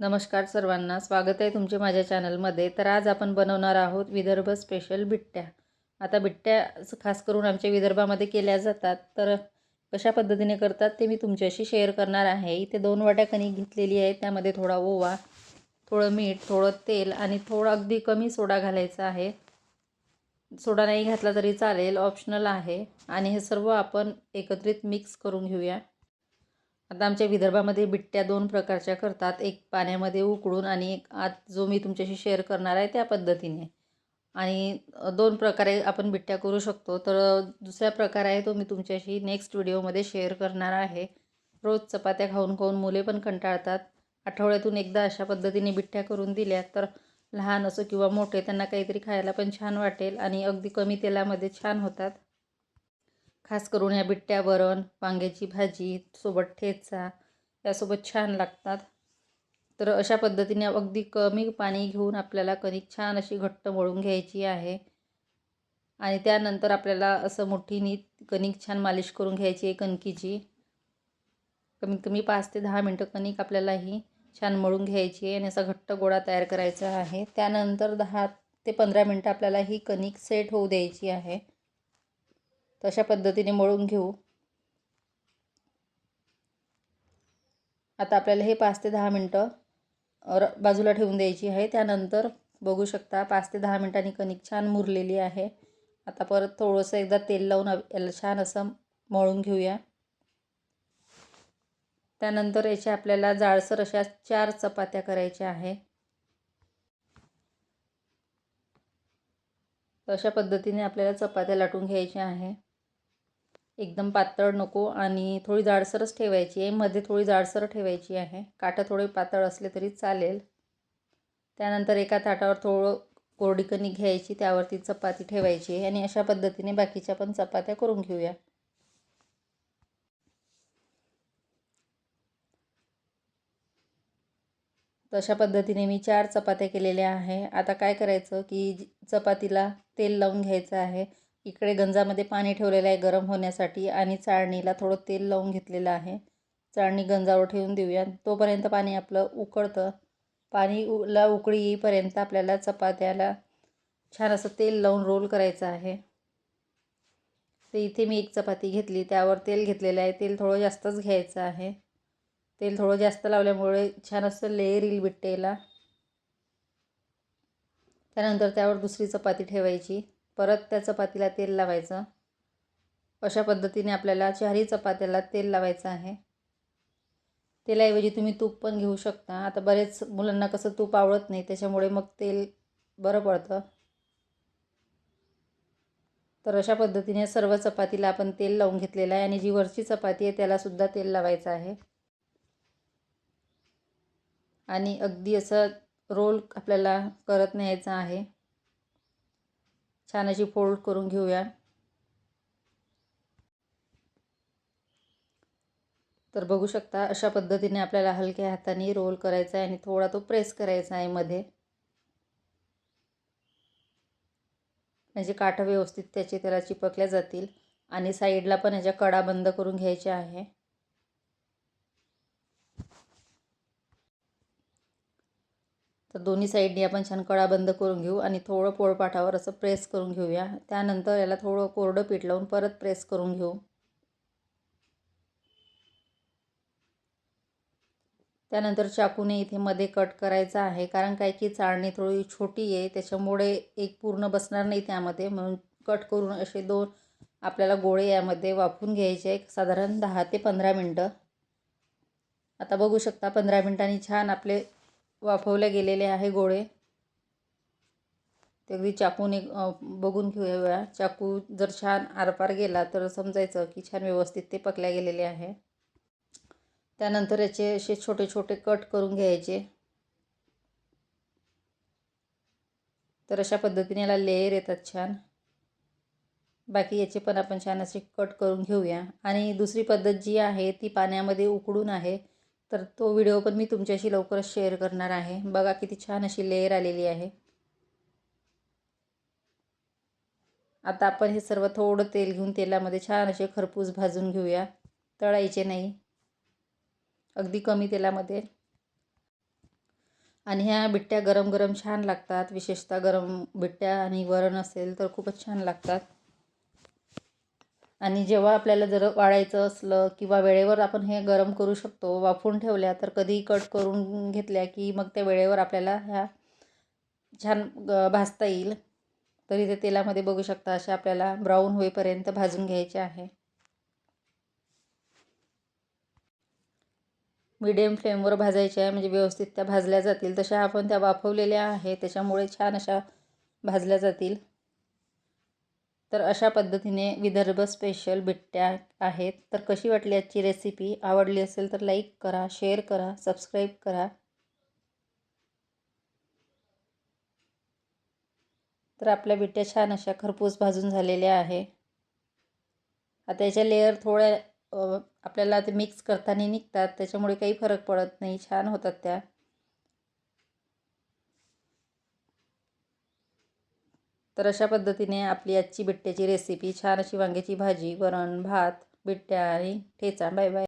नमस्कार सर्वांना. स्वागत आहे तुमचे माझ्या चॅनलमध्ये. तर आज आपण बनवणार आहोत विदर्भ स्पेशल बिट्ट्या. आता बिट्ट्या स- खास करून आमच्या विदर्भामध्ये केल्या जातात. तर कशा पद्धतीने करतात ते मी तुमच्याशी शेअर करणार आहे. इथे दोन वाट्या कणिक घेतलेली आहे त्यामध्ये थोडा ओवा थोडं मीठ थोडं तेल आणि थोडं अगदी कमी सोडा घालायचा आहे. सोडा नाही घातला तरी चालेल. ऑप्शनल आहे. आणि हे सर्व आपण एकत्रित मिक्स करून घेऊया. आता आमच्या विदर्भामध्ये बिट्ट्या दोन प्रकारच्या करतात. एक पाण्यामध्ये उकळून आणि एक आत जो मी तुमच्याशी शेअर करणार आहे त्या पद्धतीने. आणि दोन प्रकारे आपण बिट्ट्या करू शकतो. तर दुसरा प्रकार आहे तो मी तुमच्याशी नेक्स्ट व्हिडिओमध्ये शेअर करणार आहे. रोज चपात्या खाऊन खाऊन मुले पण कंटाळतात. आठवड्यातून एकदा अशा पद्धतीने बिट्ट्या करून दिल्या तर लहान असो किंवा मोठे त्यांना काहीतरी खायला पण छान वाटेल आणि अगदी कमी तेलामध्ये छान होतात. खास करून ह्या बिट्ट्या वरण वांग्याची भाजी सोबत ठेचा यासोबत छान लागतात. तर अशा पद्धतीने अगदी कमी पाणी घेऊन आपल्याला कणिक छान अशी घट्ट मळून घ्यायची आहे. आणि त्यानंतर आपल्याला असं मोठीनी कणिक छान मालिश करून घ्यायची आहे कणकीची. कमीत कमी पाच ते दहा मिनटं कणिक आपल्याला ही छान मळून घ्यायची आहे आणि असा घट्ट गोळा तयार करायचा आहे. त्यानंतर दहा ते पंधरा मिनटं आपल्याला ही कणिक सेट होऊ द्यायची आहे. तशा पद्धतीने मळून घेऊ. आता आपल्याला हे पाच ते दहा मिनटं र बाजूला ठेवून द्यायची आहे. त्यानंतर बघू शकता पाच ते दहा मिनटांनी कणिक छान मुरलेली आहे. आता परत थोडंसं एकदा तेल लावून याला छान असं मळून घेऊया. त्यानंतर याच्या आपल्याला जाळसर अशा चार चपात्या करायच्या आहे. अशा पद्धतीने आपल्याला चपात्या लाटून घ्यायच्या आहे. एकदम पातळ नको आणि थोडी जाडसरच ठेवायची आहे. मध्ये थोडी जाडसर ठेवायची आहे. काटं थोडे पातळ असले तरी चालेल. त्यानंतर एका ताटावर थोडं कोरडी कणिक घ्यायची त्यावरती चपाती ठेवायची आहे. आणि अशा पद्धतीने बाकीच्या पण चपात्या करून घेऊया. तशा पद्धतीने मी चार चपात्या केलेल्या आहे. आता काय करायचं की चपातीला तेल लावून घ्यायचं आहे. इकडे गंजामध्ये पाणी ठेवलेलं आहे गरम होण्यासाठी आणि चाळणीला थोडं तेल लावून घेतलेलं आहे. चाळणी गंजावर ठेवून देऊया. तोपर्यंत पाणी आपलं उकळतं. पाणी उ ला उकळी येईपर्यंत आपल्याला चपात्याला छान असं तेल लावून रोल करायचं आहे. तर इथे मी एक चपाती घेतली. त्यावर तेल घेतलेलं आहे. तेल थोडं जास्तच घ्यायचं आहे. तेल थोडं जास्त लावल्यामुळे छान असं लेअर येईल बिट्टेला. त्यानंतर त्यावर दुसरी चपाती ठेवायची. परत त्या चपातीला तेल लावायचं. अशा पद्धतीने आपल्याला चारही चपात्याला तेल लावायचं आहे. तेलाऐवजी तुम्ही तूप पण घेऊ शकता. आता बरेच मुलांना कसं तूप आवडत नाही त्याच्यामुळे मग तेल बरं पडतं. तर अशा पद्धतीने सर्व चपातीला आपण तेल लावून घेतलेलं आहे आणि जी वरची चपाती आहे त्यालासुद्धा तेल लावायचं आहे. आणि अगदी असं रोल आपल्याला करत न्यायचा आहे. छान अशी फोल्ड करून घेऊया. तर बघू शकता अशा पद्धतीने आपल्याला हलक्या हाताने रोल करायचा आहे आणि थोडा तो प्रेस करायचा आहे मध्ये. म्हणजे काठ व्यवस्थित त्याचे त्याला चिपकल्या जातील आणि साईडला पण ह्याच्या कडा बंद करून घ्यायच्या आहे. तर दोन्ही साईडनी आपण छान कडा बंद करून घेऊ आणि थोडं पोळपाठावर असं प्रेस करून घेऊया. त्यानंतर याला थोडं कोरडं पीठ लावून परत प्रेस करून घेऊ. त्यानंतर चाकूने इथे मध्ये कट करायचा आहे कारण काय की चाळणी थोडी छोटी आहे त्याच्यामुळे एक पूर्ण बसणार नाही त्यामध्ये. म्हणून कट करून असे दोन आपल्याला गोळे यामध्ये वाफून घ्यायचे साधारण दहा ते पंधरा मिनटं. आता बघू शकता पंधरा मिनटांनी छान आपले वाफवले गेलेले आहे गोळे. ते अगदी चाकूने बघून घेऊया चाकू जर छान आरपार गेला तर समजायचं की छान व्यवस्थित ते पकल्या गेलेले आहे. त्यानंतर याचे असे छोटे छोटे कट करून घ्यायचे. तर अशा पद्धतीने याला लेयर येतात छान. बाकी याचे पण आपण छान असे कट करून घेऊया. आणि दुसरी पद्धत जी आहे ती पाण्यामध्ये उकडून आहे. तर तो व्हिडिओ पण मी तुमच्याशी लवकरच शेअर करणार आहे. बघा किती छान अशी लेयर आलेली आहे. आता आपण हे सर्व थोडं तेल घेऊन तेलामध्ये छान असे खरपूस भाजून घेऊया. तळायचे नाही. अगदी कमी तेलामध्ये. आणि ह्या बिट्ट्या गरम गरम छान लागतात. विशेषतः गरम बिट्ट्या आणि वरण असेल तर खूपच छान लागतात. आणि जेव्हा आपल्याला जर वाळायचं असलं किंवा वेळेवर आपण हे गरम करू शकतो वाफवून ठेवल्या तर कधी कट करून घेतल्या की मग त्या वेळेवर आपल्याला ह्या छान ग भाजता येईल. तरी ते तेलामध्ये बघू शकता अशा आपल्याला ब्राऊन होईपर्यंत भाजून घ्यायचे आहे. मिडियम फ्लेमवर भाजायच्या आहे म्हणजे व्यवस्थित त्या भाजल्या जातील. तशा आपण त्या वाफवलेल्या आहे त्याच्यामुळे छान अशा भाजल्या जातील. तर अशा पद्धतीने विदर्भ स्पेशल बिट्ट्या आहेत. तर कशी वाटली आजची रेसिपी आवडली असेल तर लाईक करा शेअर करा सबस्क्राईब करा. तर आपल्या बिट्ट्या छान अशा खरपूस भाजून झालेल्या आहे. आता याच्या लेअर थोड्या आपल्याला ते मिक्स करताना निघतात. त्याच्यामुळे काही फरक पडत नाही. छान होतात त्या. तर अशा पद्धतीने आपली आजची बिट्ट्याची रेसिपी छान अशी वांग्याची भाजी वरण भात बिट्ट्या आणि ठेचा. Bye bye